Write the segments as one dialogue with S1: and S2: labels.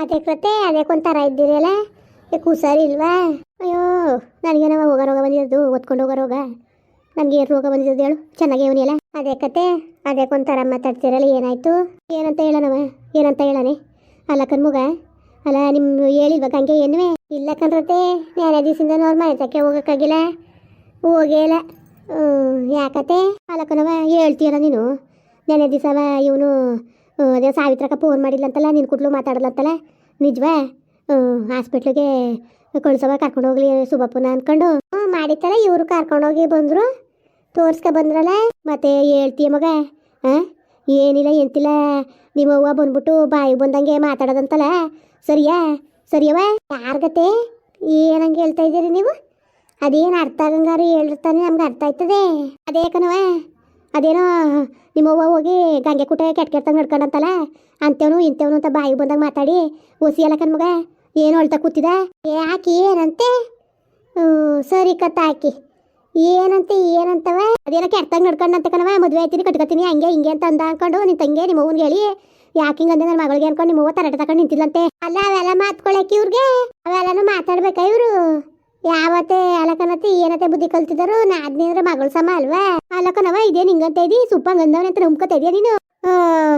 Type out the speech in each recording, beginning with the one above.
S1: ಅದೇ ಕತೆ ಅದಕ್ಕೆ ಒಂಥರ ಇದ್ದೀರಲ್ಲ ಯಾಕೆ ಹುಷಾರಿ ಇಲ್ವಾ? ಅಯ್ಯೋ ನನಗೇನವ ಹೋಗ ರೋಗ ಬಂದಿದ್ದು ಓದ್ಕೊಂಡು ಹೋಗೋ ರೋಗ? ನನಗೆ ಏನು ರೋಗ ಬಂದಿದ್ದು ಹೇಳು? ಚೆನ್ನಾಗಿ ಇವನಿಲ್ಲ ಅದೇ ಕತೆ ಅದಕ್ಕೆ ಒಂಥರ ಮಾತಾಡ್ತಿರಲ್ಲ, ಏನಾಯ್ತು? ಏನಂತ ಹೇಳೋಣವ? ಏನಂತ ಹೇಳನೆ ಅಲ್ಲ ಕಣ್ಮುಗ ಅಲ್ಲ ನಿಮ್ಮ ಹೇಳಿಲ್ವಾ ಹಂಗೆ ಏನುವೆ ಇಲ್ಲ ಕಣ್ರತೆ ನಾನೇ ದಿವಸದಿಂದ ನೋಡ್ ಆಯ್ತಕ್ಕೆ ಹೋಗೋಕ್ಕಾಗಿಲ್ಲ? ಹೋಗೇ ಇಲ್ಲ. ಯಾಕತೆ? ಅಲ್ಲ ಕಣವ ಹೇಳ್ತೀಯಲ್ಲ ನೀನು? ನೆನೆ ದಿವಸವ ಇವನು ಅದೇ ಸಾವಿತ್ರಕ್ಕ ಫೋನ್ ಮಾಡಿಲ್ಲಂತಲ್ಲ ನಿನ್ನ ಕುಟ್ಲು ಮಾತಾಡಲಂತಲ್ಲ ನಿಜವೇ? ಹಾಸ್ಪಿಟ್ಲಿಗೆ ಕಳ್ಸವ ಕರ್ಕೊಂಡು ಹೋಗ್ಲಿ ಸುಬ್ಬಪ್ಪನ ಅನ್ಕೊಂಡು. ಹ್ಞೂ ಮಾಡಿತ್ತಲ್ಲ, ಇವರು ಕರ್ಕೊಂಡೋಗಿ ಬಂದರು. ತೋರಿಸ್ಕ ಬಂದ್ರಲ್ಲ, ಮತ್ತೆ ಹೇಳ್ತೀಯ ಮಗ? ಹಾಂ? ಏನಿಲ್ಲ, ಎಂತಿಲ್ಲ. ನಿಮ್ಮ ಅವ್ವ ಬಂದ್ಬಿಟ್ಟು ಬಾಯಿ ಬಂದಂಗೆ ಮಾತಾಡೋದಂತಲ್ಲ. ಸರಿಯಾ? ಸರಿಯವ ಯಾರ್ಗತೆ? ಏನಂಗೆ ಹೇಳ್ತಾ ಇದ್ದೀರಿ ನೀವು? ಅದೇನು ಅರ್ಥ ಆಗಂಗಾರು ಹೇಳಿರ್ತಾನೆ ನಮ್ಗೆ ಅರ್ಥ ಆಯ್ತದೆ. ಅದೇ ಕಣವ ಅದೇನೋ ನಿಮ್ಮವ್ವ ಹೋಗಿ ಗಂಗೆ ಕುಟ ಕೆಟ್ಟ ಕೆಟ್ಟಂಗೆ ನಡ್ಕೊಂಡಂತಲ್ಲ, ಅಂತೇವನು ಇಂತೇವನು ಅಂತ ಬಾಯಿಗೆ ಬಂದಾಗ ಮಾತಾಡಿ, ಓಸಿ ಅಲ್ಲ ಕಣ್ಮಗ, ಏನು ಅಳ್ತಾ ಕೂತಿದ? ಯಾಕೆ ಏನಂತೆ? ಸರಿ ಕತ್ತ ಹಾಕಿ ಏನಂತೆ, ಏನಂತವ? ಅದೇನೋ ಕೆಟ್ಟಂಗೆ ನಡ್ಕೊಂಡಂತ ಕಣವ ಮದುವೆ ಆಯ್ತೀನಿ, ಕಟ್ಕೊತೀನಿ, ಹಂಗೆ ಹಿಂಗೆ ಅಂತ ಅಂದ ಅನ್ಕೊಂಡು ನಿನ್ ತಂಗೆ ನಿಮ್ಮ ಹೇಳಿ, ಯಾಕೆ ಹಿಂಗಂದೆ ನನ್ನ ಮಗಳಿಗೆ ಅನ್ಕೊಂಡು ನಿಮ್ಮ ಅವ್ವ ತಕೊಂಡು ನಿಂತಿಲ್ಲಂತೆ ಅಲ್ಲ ಅವೆಲ್ಲ ಮಾತ್ಕೊಳಕ್ಕೆ ಇವ್ರಿಗೆ? ಅವೆಲ್ಲನೂ ಮಾತಾಡ್ಬೇಕಾ ಇವರು? ಯಾವತ್ತೆ ಅಲಕನತ್ತೆ, ಏನತ್ತೆ ಬುದ್ಧಿ ಕಲ್ತಿದ್ರು ನಾದ್ನಿಂದ್ರ ಮಗಳು ಸಮ ಅಲ್ವಾ? ಅಲಕನವ, ಇದೇ ನಿಂಗಂತ ಇದಿ, ಸುಪ್ಪಂಗ್ ಅಂದವನೆ ಅಂತ ನಂಬ್ಕೊತಾ ಇದೆಯಾ ನೀನು?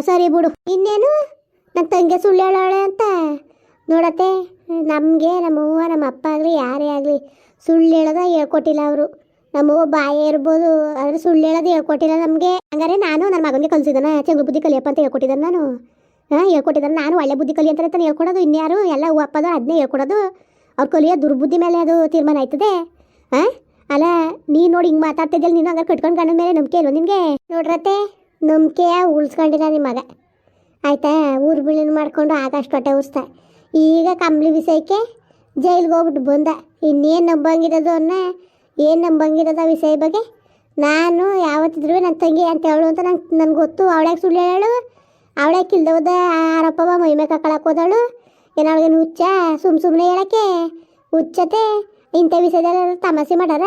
S1: ಸರಿ ಬಿಡು. ಇನ್ನೇನು? ನನ್ನ ತಂಗೆ ಸುಳ್ಳು ಹೇಳೋಳೆ ಅಂತ. ನೋಡತ್ತೆ, ನಮಗೆ ನಮ್ಮವ್ವ ನಮ್ಮ ಅಪ್ಪ ಆಗಲಿ, ಯಾರೇ ಆಗಲಿ ಸುಳ್ಳು ಹೇಳೋದ ಹೇಳ್ಕೊಟ್ಟಿಲ್ಲ ಅವರು. ನಮ್ಮವ್ವ ಬಾಯೇ ಇರ್ಬೋದು, ಆದರೆ ಸುಳ್ಳು ಹೇಳೋದು ಹೇಳ್ಕೊಟ್ಟಿಲ್ಲ ನಮಗೆ. ಹಂಗಾರೆ ನಾನು ನನ್ನ ಮಗನಿಗೆ ಕಲಿಸಿದಾನ ಚೆಂಗು ಬುದ್ಧಿ ಕಲಿಯಪ್ಪ ಅಂತ ಹೇಳ್ಕೊಟ್ಟಿದ್ದಾನೆ ನಾನು? ಹಾಂ ಹೇಳ್ಕೊಟ್ಟಿದ್ದಾನೆ, ನಾನು ಒಳ್ಳೆ ಬುದ್ಧಿ ಕಲಿ ಅಂತ ಹೇಳ್ಕೊಡೋದು, ಇನ್ಯಾರು? ಎಲ್ಲ ಹೂ ಅದನ್ನೇ ಹೇಳ್ಕೊಡೋದು. ಅವ್ರು ಕಲಿಯೋ ದುರ್ಬುದ್ಧಿ ಮೇಲೆ ಅದು ತೀರ್ಮಾನ ಆಯ್ತದೆ? ಹಾ ಅಲ್ಲ ನೀ ನೋಡಿ ಹಿಂಗೆ ಮಾತಾಡ್ತಿದ್ದಲ್ಲಿ ನೀನು ಹಂಗಾರೆ ಕಟ್ಕೊಂಡು ಗಂಡನ ಮೇಲೆ ನಂಬಿಕೆ ಇಲ್ವ ನಿನಗೆ? ನೋಡ್ರತ್ತೆ, ನಂಬಿಕೆಯ ಉಳಿಸ್ಕೊಂಡಿಲ್ಲ ನಿಮ್ಮ ಮಗ. ಆಯ್ತಾ? ಊರು ಬೀಳಿನ ಮಾಡ್ಕೊಂಡು ಆಗಷ್ಟು ಹೊಟ್ಟೆ ಉರ್ಸ್ತ. ಈಗ ಕಂಬಳಿ ವಿಷಯಕ್ಕೆ ಜೈಲಿಗೆ ಹೋಗ್ಬಿಟ್ಟು ಬಂದ. ಇನ್ನೇನು ನಂಬಂಗಿರೋದು ಅನ್ನ, ಏನು ನಂಬಂಗಿರೋದು ವಿಷಯ ಬಗ್ಗೆ? ನಾನು ಯಾವತ್ತಿದ್ರು ನನ್ನ ತಂಗಿ ಅಂತ ಹೇಳು ಅಂತ ನಂಗೆ ನನ್ಗೆ ಗೊತ್ತು. ಅವಳ್ಯಾಕೆ ಸುಳ್ಳು ಹೇಳು. ಅವಳ್ಯಾಕೆ ಇಲ್ದೋದ ಆರಪ್ಪವ ಮೈಮೆ ಕಕ್ಕಳಕ್ಕೆ ಹೋದಳು. ಏನೋ ಅವಳಿಗೆ ಹುಚ್ಚ? ಸುಮ್ ಸುಮ್ಮನೆ ಹೇಳಕ್ಕೆ? ಹುಚ್ಚತೆ? ಇಂಥ ವಿಷಯದಲ್ಲಿ ತಮಾಷೆ ಮಾಡಾರ?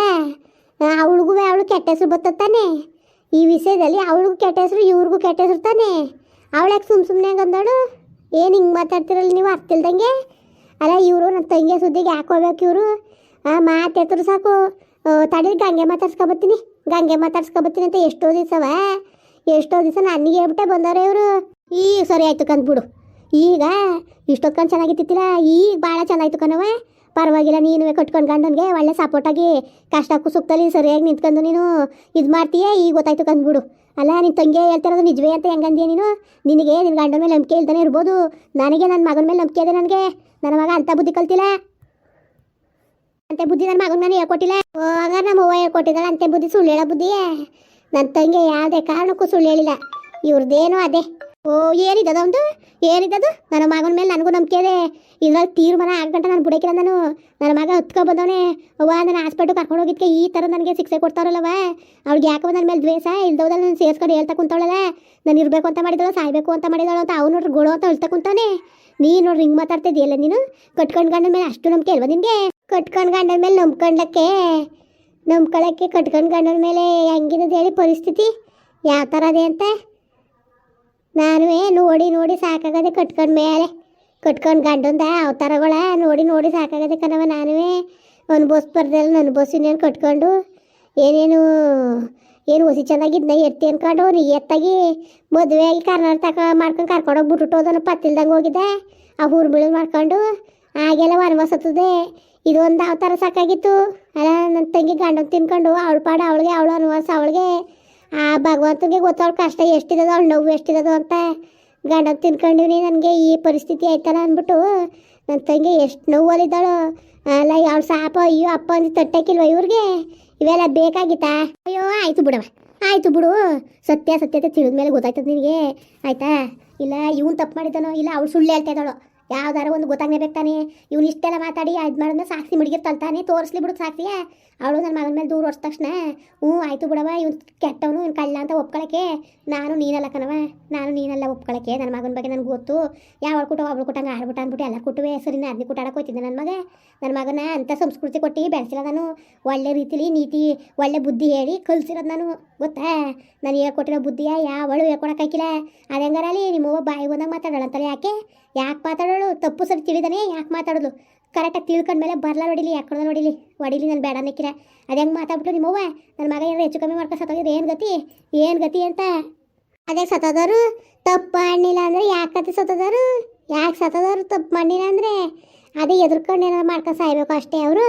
S1: ಅವಳಿಗೂ ಅವಳು ಕೆಟ್ಟ ಹೆಸರು ಬತ್ತಾನೆ ಈ ವಿಷಯದಲ್ಲಿ ಅವಳಿಗೂ ಕೆಟ್ಟ ಹೆಸರು, ಇವ್ರಿಗೂ ಕೆಟ್ಟ ಹೆಸರು ತಾನೆ? ಅವಳ್ಯಾಕೆ ಸುಮ್ ಸುಮ್ಮನೆ ಅಂದಳು? ಏನು ಹಿಂಗೆ ಮಾತಾಡ್ತಿರಲ್ಲ ನೀವು ಅರ್ಥ ಇಲ್ದಂಗೆ? ಅಲ್ಲ, ಇವರು ನನ್ನ ತಂಗಿಯ ಸುದ್ದಿಗೆ ಯಾಕೆ ಹೋಗ್ಬೇಕು ಇವರು? ಮಾತಾಡ್ತಾರೆ ಸಾಕು. ತಡೀರಿ ಗಂಗೆ ಮಾತಾಡ್ಸ್ಕೊಬತ್ತೀನಿ. ಗಂಗೆ ಮಾತಾಡ್ಸ್ಕೊಬತ್ತೀನಿ ಅಂತ ಎಷ್ಟೋ ದಿವಸವ? ಎಷ್ಟೋ ದಿವಸ ನನಗೆ ಹೇಳ್ಬಿಟ್ಟೆ ಬಂದವ್ರೆ ಇವರು. ಈ, ಸರಿ ಆಯ್ತು ಕಂದ್ಬಿಡು. ಈಗ ಇಷ್ಟೊತ್ಕೊಂಡು ಚೆನ್ನಾಗಿತ್ತಿತ್ತಿಲ್ಲ ಈಗ ಭಾಳ ಚೆನ್ನಾಯ್ತು ಕಣವ ಪರವಾಗಿಲ್ಲ ನೀನು ಕಟ್ಕೊಂಡು ಗಂಡನಿಗೆ ಒಳ್ಳೆ ಸಪೋರ್ಟಾಗಿ ಕಷ್ಟಕ್ಕೂ ಸುಖದಲ್ಲಿ ಸರಿಯಾಗಿ ನಿಂತ್ಕೊಂಡು ನೀನು ಇದು ಮಾಡ್ತೀಯ? ಈಗ ಗೊತ್ತಾಯ್ತು ಕಂದ್ಬಿಡು. ಅಲ್ಲ ನಿನ್ನ ತಂಗಿ ಹೇಳ್ತಿರೋದು ನಿಜವೇ ಅಂತ ಹೆಂಗಂದೀಯ ನೀನು? ನಿನಗೆ ನಿನ್ನ ಗಂಡನ ಮೇಲೆ ನಂಬಿಕೆ ಇಲ್ದೇ ಇರ್ಬೋದು. ನನಗೆ ನನ್ನ ಮಗನ ಮೇಲೆ ನಂಬಿಕೆ ಇದೆ ನನಗೆ. ನನ್ನ ಮಗ ಅಂಥ ಬುದ್ಧಿ ಕಲ್ತಿಲ್ಲ? ಅಂತೆ ಬುದ್ಧಿ ನನ್ನ ಮಗನ ಮೇಲೆ ಹೇಳ್ಕೊಟ್ಟಿಲ್ಲ? ಹೋಗ ನಮ್ಮ ಅವ್ವ ಹೇಳ್ಕೊಟ್ಟಿದ್ದಾಳೆ, ಅಂತೆ ಬುದ್ಧಿ ಸುಳ್ಳು ಹೇಳೋ ಬುದ್ಧಿಯೇ. ನನ್ನ ತಂಗಿ ಯಾವುದೇ ಕಾರಣಕ್ಕೂ ಸುಳ್ಳು ಹೇಳಿಲ್ಲ. ಇವ್ರದ್ದೇನೋ ಅದೇ. ಓ ಏನಿದ್ದದ ಒಂದು ಏನಿದ್ದದು ನನ್ನ ಮಗನ ಮೇಲೆ ನನಗೂ ನಂಬಿಕೆ ಇದೆ. ಇದ್ರಲ್ಲಿ ತೀರ್ಮಾನ ಆಗಂಟ ನಾನು ಬುಡಕಿಲ್ಲ ನಾನು. ನನ್ನ ಮಗ ಹತ್ಕೊ ಬಂದವನೇ. ಅವ್ವ ನಾನು ಹಾಸ್ಪಿಟ್ಲ್ ಕರ್ಕೊಂಡು ಹೋಗಿದ್ಕೆ ಈ ಥರ ನನಗೆ ಶಿಕ್ಷೆ ಕೊಡ್ತಾರಲ್ಲವ ಅವ್ಳಿಗೆ ಯಾಕೋ ನನ್ನ ಮೇಲೆ ದ್ವೇಷ? ಇಲ್ದೋದಲ್ಲಿ ನಾನು ಸೇರಿಸ್ಕೊಂಡು ಹೇಳ್ತಾ ಕುಂತವಳಲ್ಲ. ನಾನು ಇರಬೇಕು ಅಂತ ಮಾಡಿದಳು, ಸಾಯ್ಬೇಕು ಅಂತ ಮಾಡಿದಳು ಅಂತ ಅವ್ನು ನೋಡ್ರಿ ಗೋಳು ಅಂತ ಹೇಳ್ತಾ ಕುಂತಾನೆ ನೀನು ನೋಡ್ರಿ ಹಿಂಗೆ ಮಾತಾಡ್ತಿದ್ದೀಯಲ್ಲ ನೀನು? ಕಟ್ಕೊಂಡು ಗಂಡನ ಮೇಲೆ ಅಷ್ಟು ನಂಬಿಕೆ ಇಲ್ವ ನಿನಗೆ? ಕಟ್ಕೊಂಡು ಗಂಡನ ಮೇಲೆ ನಂಬ್ಕೊಂಡಕ್ಕೆ ನಂಬ್ಕೊಳ್ಳೋಕ್ಕೆ ಕಟ್ಕೊಂಡು ಗಂಡನ ಮೇಲೆ ಹೆಂಗಿದ್ದು ಹೇಳಿ ಪರಿಸ್ಥಿತಿ? ಯಾವ ಥರ ಅದೇ ಅಂತ? ನಾನುವೇ ನೋಡಿ ನೋಡಿ ಸಾಕಾಗದೆ ಕಟ್ಕೊಂಡು ಮೇಲೆ. ಕಟ್ಕೊಂಡು ಗಂಡಂದ ಅವತಾರಗಳ ನೋಡಿ ನೋಡಿ ಸಾಕಾಗದೆ ಕಣವ ನಾನುವೇ ಅನುಭವಿಸ್ಬಾರ್ದಲ್ಲ ಅನುಭವಿಸಿನೇನು ಕಟ್ಕೊಂಡು. ಏನೇನು, ಏನು ಹುಸಿ ಚೆನ್ನಾಗಿದ್ನ ಎತ್ತಿ ಅನ್ಕೊಂಡು ನೀ ಎತ್ತಾಗಿ ಮದುವೆ ಆಗಿ ಕರ್ನಾಟಕ ಮಾಡ್ಕೊಂಡು ಕರ್ಕೊಂಡೋಗಿ ಬಿಟ್ಟುಟ್ಟೋದನ್ನು ಪತ್ತಿಲ್ದಂಗೆ ಹೋಗಿದ್ದೆ. ಆ ಊರು ಬೀಳು ಮಾಡ್ಕೊಂಡು ಆಗೆಲ್ಲ ವನವಾಸ ಹತ್ತದೆ ಇದೊಂದು ಅವತಾರ ಸಾಕಾಗಿತ್ತು. ಅಲ್ಲ ನನ್ನ ತಂಗಿ ಗಂಡನ ತಿನ್ಕೊಂಡು ಅವಳ ಪಾಡ ಅವಳಿಗೆ, ಅವಳು ವನವಾಸ ಅವಳಿಗೆ ಆ, ಭಗವಂತನಿಗೆ ಗೊತ್ತಾಳ ಕಷ್ಟ ಎಷ್ಟಿರೋದು ಅವ್ಳು ನೋವು ಎಷ್ಟಿರೋದು ಅಂತ ಗಂಡ ತಿನ್ಕೊಂಡಿವ್ನಿ ನನಗೆ ಈ ಪರಿಸ್ಥಿತಿ ಆಯ್ತಲ್ಲ ಅಂದ್ಬಿಟ್ಟು ನನ್ನ ತಂಗಿ ಎಷ್ಟು ನೋವಲ್ಲಿದ್ದಾಳು. ಅಲ್ಲ ಯಾವ ಸಾಪ, ಅಯ್ಯೋ, ಅಪ್ಪ ಅಂದ್ರೆ ತಟ್ಟಕ್ಕಿಲ್ವ ಇವ್ರಿಗೆ? ಇವೆಲ್ಲ ಬೇಕಾಗಿತ್ತಾ? ಅಯ್ಯೋ, ಆಯ್ತು ಬಿಡವ, ಆಯ್ತು ಬಿಡು. ಸತ್ಯ ಸತ್ಯತೆ ತಿಳಿದ ಮೇಲೆ ಗೊತ್ತಾಯ್ತದ ನಿನಗೆ. ಆಯ್ತಾ? ಇಲ್ಲ, ಇವನು ತಪ್ಪು ಮಾಡಿದ್ದಾನೋ, ಇಲ್ಲ, ಅವಳು ಸುಳ್ಳು ಹೇಳ್ತಾ ಇದ್ದಾಳೋ. ಯಾವ್ದಾರ ಒಂದು ಗೊತ್ತಾಗ್ನೇಬೇಕು ತಾನೆ. ಇವ್ನು ಇಷ್ಟೆಲ್ಲ ಮಾತಾಡಿ ಇದು ಮಾಡಿದ್ರೆ ಸಾಕ್ಷಿ ಮಡಿಗೆ ತಲ್ತಾನೆ. ತೋರಿಸ್ಲಿ ಬಿಡು ಸಾಕ್ಷಿಯ ಅವಳು ನನ್ನ ಮಗನ ಮೇಲೆ ದೂರ ಹೊಡ್ದ ತಕ್ಷಣ. ಹ್ಞೂ, ಆಯ್ತು ಬಿಡವ ಇವ್ನು ಕೆಟ್ಟವನು, ಇವ್ನು ಕಳ್ಳ ಅಂತ ಒಪ್ಕೊಳಕ್ಕೆ ನಾನು ನೀನಲ್ಲ ಕಣವ ನಾನು ನೀನಲ್ಲ ಒಪ್ಕೊಳಕ್ಕೆ. ನನ್ನ ಮಗನ ಬಗ್ಗೆ ನನಗೆ ಗೊತ್ತು. ಯಾವ ಕುಟ ಒಬ್ಳು ಕುಟಂಗೆ ಆಡ್ಬಿಟ್ಟು ಅಂದ್ಬಿಟ್ಟು ಎಲ್ಲ ಕುಟುವೆ ಸರಿ ನಾನು ಅದನ್ನ ಕುಟಾಡಕ್ಕೆ ಹೋಯ್ತಿದ್ದೆ ನನ್ನ ಮಗ. ನನ್ನ ಮಗನ ಅಂಥ ಸಂಸ್ಕೃತಿ ಕೊಟ್ಟು ಬೆಳೆಸಿಲ್ಲ ನಾನು. ಒಳ್ಳೆ ರೀತಿಲಿ ನೀತಿ, ಒಳ್ಳೆ ಬುದ್ಧಿ ಹೇಳಿ ಕಲ್ಸಿರೋದು ನಾನು. ಗೊತ್ತಾ? ನಾನು ಹೇಳ್ಕೊಟ್ಟಿರೋ ಬುದ್ಧಿಯ ಯಾವಳು ಹೇಳ್ಕೊಳಕ್ಕಾಗಿಲ್ಲ ಅದು ಹೆಂಗಾರಲ್ಲಿ ನಿಮ್ಮವ್ವ ಬಾಯಿ ಬಂದಾಗ ಮಾತಾಡೋಣ ಅಂತಲ್ಲ ಯಾಕೆ? ಯಾಕೆ ಮಾತಾಡೋಳು ಮಾತಾಡೋಳು ತಪ್ಪು ಸರಿ ತಿಳಿದಾನೆ, ಯಾಕೆ ಮಾತಾಡೋದು? ಕರೆಕ್ಟಾಗಿ ತಿಳ್ಕೊಂಡ್ಮೇಲೆ ಬರ್ಲ ಹೊಡಿಲಿ ಕೊಡೋದು ಹೊಡಿಲಿ? ಹೊಡಿಲಿ ನಾನು ಬೇಡ ನಿಕ್ಕಿರ ಅದು ಹೆಂಗೆ ಮಾತಾಡ್ಬಿಟ್ಟು ನಿಮ್ಮವ್ವ? ನನ್ನ ಮಗ ಏನಾರು ಹೆಚ್ಚು ಕಮ್ಮಿ ಮಾಡ್ಕೊಂಡು ಸತ್ತೋಗಿದ್ರೆ ಏನು ಗತಿ? ಏನು ಗತಿ ಅಂತ? ಅದೇ ಸತ್ತೋದವರು, ತಪ್ಪು ಮಾಡಿಲ್ಲ ಅಂದರೆ ಯಾಕತ್ತೆ ಸತ್ತೋದವರು? ಯಾಕೆ ಸತ್ತೋದವರು ತಪ್ಪು ಮಾಡಿಲ್ಲ ಅಂದರೆ? ಅದೇ ಎದುರ್ಕೊಂಡು ಏನಾರು ಮಾಡ್ಕೊಂಡು ಸಾಯ್ಬೇಕು ಅಷ್ಟೇ ಅವರು.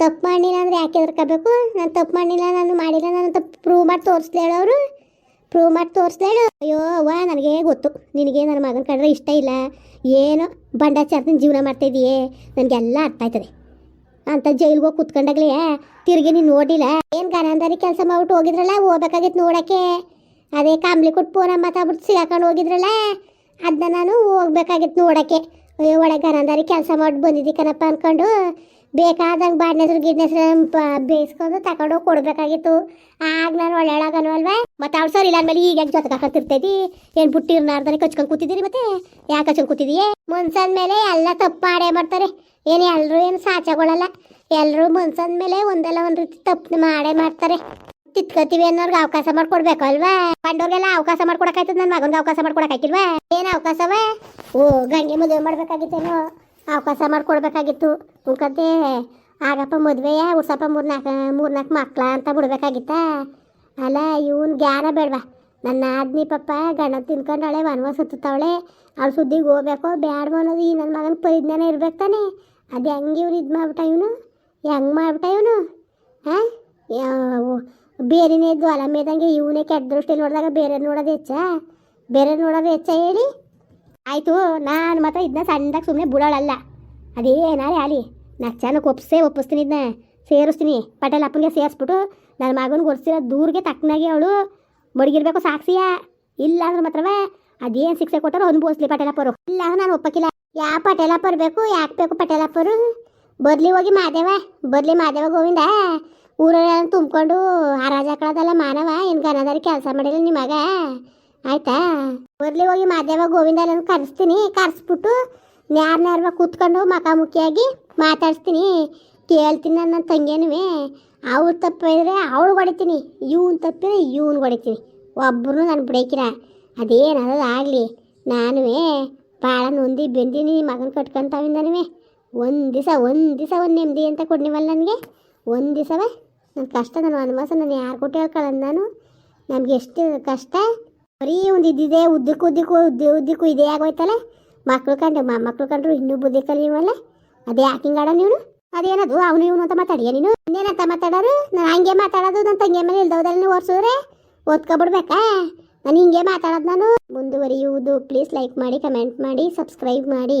S1: ತಪ್ಪು ಮಾಡಿಲ್ಲ ಅಂದರೆ ಯಾಕೆ ಎದುರ್ಕೋಬೇಕು? ನಾನು ತಪ್ಪು ಮಾಡಿಲ್ಲ ನಾನು ಮಾಡಿಲ್ಲ, ನಾನು ತಪ್ಪು ಪ್ರೂವ್ ಮಾಡಿ ತೋರಿಸ್ಲೇಳೋರು ಪ್ರೂವ್ ಮಾಡಿ ತೋರಿಸ್ಲೇಳು. ಅಯ್ಯೋ, ಅವ್ವ, ನನಗೆ ಗೊತ್ತು. ನಿನಗೆ ನನ್ನ ಮಗನ ಕಂಡ್ರೆ ಇಷ್ಟ ಇಲ್ಲ. ಏನೋ ಬಂಡಾಚಾರದಿಂದ ಜೀವನ ಮಾಡ್ತಾಯಿದ್ದೀಯೇ ನನಗೆಲ್ಲ ಅರ್ಥ ಆಯ್ತದೆ. ಅಂತ ಜೈಲ್ಗೆ ಹೋಗಿ ಕುತ್ಕೊಂಡಾಗ್ಲೇ ತಿರುಗಿ ನೀನು ನೋಡಿಲ್ಲ ಏನು ಗನಂದಾರಿ ಕೆಲಸ ಮಾಡ್ಬಿಟ್ಟು ಹೋಗಿದ್ರಲ್ಲ, ಹೋಗ್ಬೇಕಾಗಿತ್ತು ನೋಡೋಕ್ಕೆ? ಅದೇ ಕಂಬ್ಲಿ ಕೊಟ್ಟು ಫೋನ ಮಾತಾಡ್ಬಿಟ್ಟು ಸಿಗಾಕೊಂಡು ಹೋಗಿದ್ರಲ್ಲ? ಅದನ್ನ ನಾನು ಹೋಗ್ಬೇಕಾಗಿತ್ತು ನೋಡೋಕ್ಕೆ. ಅಯ್ಯೋ, ಒಳಗೆ ಗನಂದಾರಿ ಕೆಲಸ ಮಾಡಿ ಬಂದಿದ್ದೀಕನಪ್ಪ ಅಂದ್ಕೊಂಡು ಬೇಕಾದಂಗೆ ಬಾಡ್ನೆಸ್ರು ಹೆಸ್ರು ಗಿಡ್ನೆ ಹೆಸ್ರು ಬೇಯಿಸ್ಕೊಂಡು ತಗೊಂಡು ಕೊಡ್ಬೇಕಾಗಿತ್ತು. ಆಗ ನಾನು ಒಳ್ಳೆಯಳಾಗಲ್ವಲ್ವೇ ಮತ್ತೆ ಅವ್ಳು ಸರಿ ಇಲ್ಲ ಅಂದ್ಮೇಲೆ ಈಗ ಜೊತೆ ಹಾಕತ್ತಿರ್ತೈತಿ ಏನು ಬುಟ್ಟಿರ್ನಾರ್ದಾನೆ ಕಚ್ಕೊಂಡು ಕೂತಿದ್ದೀರಿ ಮತ್ತೆ? ಯಾಕೆ ಕಚ್ಕೊಂಡು ಕೂತಿದೀಯೇ? ಮುನ್ಸಂದ ಮೇಲೆ ಎಲ್ಲ ತಪ್ಪು ಮಾಡೇ ಮಾಡ್ತಾರೆ. ಏನು ಎಲ್ಲರೂ ಏನು ಸಾಚಗೊಳ್ಳಲ್ಲ ಎಲ್ಲರೂ ಮುನ್ಸಂದ ಮೇಲೆ ಒಂದಲ್ಲ ಒಂದು ರೀತಿ ತಪ್ಪು ಮಾಡೇ ಮಾಡ್ತಾರೆ. ತಿತ್ಕೋತೀವಿ ಅನ್ನೋರ್ಗೆ ಅವಕಾಶ ಮಾಡ್ಕೊಡ್ಬೇಕು ಅಲ್ವಾ ಕಂಡೋರ್ಗೆಲ್ಲ ಅವಕಾಶ ಮಾಡ್ಕೊಡಕಾಯ್ತದ ನನ್ನ ಮಗನ್ಗೆ ಅವಕಾಶ ಮಾಡ್ಕೊಡಕ್ಕಾಯ್ತಿಲ್ವಾ? ಏನು ಅವಕಾಶವ? ಓ, ಗಂಗೆ ಮದುವೆ ಮಾಡ್ಬೇಕಾಗಿತ್ತೇನೋ? ಅವಕಾಶ ಮಾಡಿಕೊಡ್ಬೇಕಾಗಿತ್ತು. ಉಳ್ಕಂತೆ ಆಗಪ್ಪ ಮದುವೆಯ ಉಡ್ಸಪ್ಪ ಮೂರು ನಾಲ್ಕು ಮಕ್ಕla ಅಂತ ಬಿಡ್ಬೇಕಾಗಿತ್ತ? ಅಲ್ಲ, ಇವನು ಜ್ಞಾನ ಬೇಡವಾ. ನನ್ನ ಆದ್ನಿ ಪಪ್ಪ ಗಂಡ ತಿನ್ಕೊಂಡವಳೆ ವನವಾಸ ಸುತ್ತವಳೆ ಅವ್ಳು ಸುದ್ದಿಗೆ ಹೋಗ್ಬೇಕು ಬ್ಯಾಡ್ವ ಅನ್ನೋದು ಈ ನನ್ನ ಮಗನ ಪರಿಜ್ಞಾನ ಇರ್ಬೇಕು ತಾನೆ. ಅದು ಹೆಂಗೆ ಇವ್ರು ಇದು ಮಾಡ್ಬಿಟ್ಟ ಇವನು? ಹೆಂಗೆ ಮಾಡ್ಬಿಟ್ಟ ಇವನು? ಹಾಂ? ಬೇರೆನೇ ಇದ್ದು ಅಲ ಇವನೇ ಕೆಟ್ಟ ದೃಷ್ಟಿ ನೋಡಿದಾಗ ಬೇರೆ ನೋಡೋದು ಹೆಚ್ಚಾ? ಬೇರೆ ನೋಡೋದು ಹೆಚ್ಚ ಹೇಳಿ? ಆಯಿತು, ನಾನು ಮಾತ್ರ ಇದನ್ನ ಸಣ್ಣದಾಗಿ ಸುಮ್ಮನೆ ಬಿಡೋಳಲ್ಲ. ಅದೇನಾರೇ ಆಲಿ. ನಚ್ಚಾನಕ್ಕೆ ಒಪ್ಸೇ ಒಪ್ಪಿಸ್ತೀನಿ ಇದನ್ನ ಸೇರಿಸ್ತೀನಿ. ಪಟೇಲ್ ಅಪ್ಪನಿಗೆ ಸೇರಿಸ್ಬಿಟ್ಟು ನನ್ನ ಮಗನಿಗೆ ಒರೆಸಿರೋ ದೂರಿಗೆ ತಕ್ಕನಾಗಿ ಅವಳು ಮಡಗಿರ್ಬೇಕು ಸಾಕ್ಷಿಯ ಇಲ್ಲ ಅಂದ್ರೆ ಮಾತ್ರವೇ ಅದೇನು ಶಿಕ್ಷೆ ಬೋಸ್ಲಿ ಅನುಭವಿಸ್ಲಿ ಪಟೇಲಪ್ಪರು ಇಲ್ಲ ನಾನು ಒಪ್ಪಕ್ಕಿಲ್ಲ. ಯಾವ ಪಟೇಲಪ್ಪರು ಬೇಕು, ಯಾಕೆ ಬೇಕು ಪಟೇಲಪ್ಪರು ಬರ್ಲಿ ಹೋಗಿ ಮಾದೇವ. ಬರ್ಲಿ ಮಾದೇವ ಗೋವಿಂದ. ಊರೆಲ್ಲ ತುಂಬಿಕೊಂಡು ಹರಾಜ್ ಹಾಕೊಳ್ಳೋದಲ್ಲ ಮಾನವ. ಏನು ಗನದಾರಿ ಕೆಲಸ ಮಾಡಿಲ್ಲ ನಿಮಗೆ? ಮಗ ಆಯ್ತಾ? ಬರ್ಲಿ ಹೋಗಿ ಮಾದೇವ ಗೋವಿಂದ ಎಲ್ಲ ಕರೆಸ್ತೀನಿ. ಕರೆಸ್ಬಿಟ್ಟು ನ್ಯಾರ ನ್ಯಾರ್ವ ಕೂತ್ಕೊಂಡು ಮುಖಾಮುಖಿಯಾಗಿ ಮಾತಾಡಿಸ್ತೀನಿ. ಕೇಳ್ತೀನಿ ನನ್ನ ತಂಗಿಯನುವೆ. ಅವ್ರು ತಪ್ಪಿದ್ರೆ ಅವಳು ಹೊಡಿತೀನಿ. ಇವ್ನು ತಪ್ಪಿದ್ರೆ ಇವ್ನು ಹೊಡಿತೀನಿ. ಒಬ್ಬರು ನಾನು ಬಿಡಕಿರ ಅದೇನಾದ್ರು ಆಗಲಿ. ನಾನುವೇ ಭಾಳ ನೊಂದಿ ಬೆಂದಿನಿ ಮಗನ ಕಟ್ಕೊಂತಾವಿಂದನುವೆ. ಒಂದು ದಿವಸ ಒಂದು ದಿವಸ ಒಂದು ನೆಮ್ಮದಿ ಅಂತ ಕೊಡ್ನಿವಲ್ಲ ನನಗೆ. ಒಂದು ದಿವಸವೇ ನನ್ನ ಕಷ್ಟ ನನ್ನ ವನವಾಸ ನಾನು ಯಾರು ಕೊಟ್ಟು ಹೇಳ್ಕೊಳ್ಳೋದು ನಾನು? ನಮ್ಗೆ ಎಷ್ಟು ಕಷ್ಟ? ಬರೀ ಒಂದು ಇದ್ದಿದೆ ಉದ್ದಕ್ಕೂ ಉದ್ದಕ್ಕೂ ಉದ್ದ, ಉದ್ದಕ್ಕೂ ಇದೇ ಆಗೋಯ್ತಲ್ಲ? ಮಕ್ಕಳು ಕಂಡು ಮಕ್ಕಳು ಕಂಡ್ರು ಇನ್ನೂ ಬುದ್ಧಿ ಕಲಿಯುವಲ್ಲ ಅದೇ ಯಾಕಿಂಗ್ ಆಡ ನೀನು? ಅದೇನದು, ಅವನು ಇವನು ಅಂತ ಮಾತಾಡಿಯ ನೀನು? ಇನ್ನೇನಂತ ಮಾತಾಡೋರು ನಾನು ಹಂಗೆ ಮಾತಾಡೋದು ನನ್ನ ತಂಗಿ ಮೇಲೆ ಇಲ್ದೋದಲ್ಲಿ ನೀವು ಓಡಿಸಿದ್ರೆ ಓದ್ಕೊಬಿಡ್ಬೇಕಾ? ನಾನು ಹಿಂಗೆ ಮಾತಾಡೋದು ನಾನು? ಮುಂದುವರಿಯುವುದು ಪ್ಲೀಸ್ ಲೈಕ್ ಮಾಡಿ ಕಮೆಂಟ್ ಮಾಡಿ ಸಬ್ಸ್ಕ್ರೈಬ್ ಮಾಡಿ.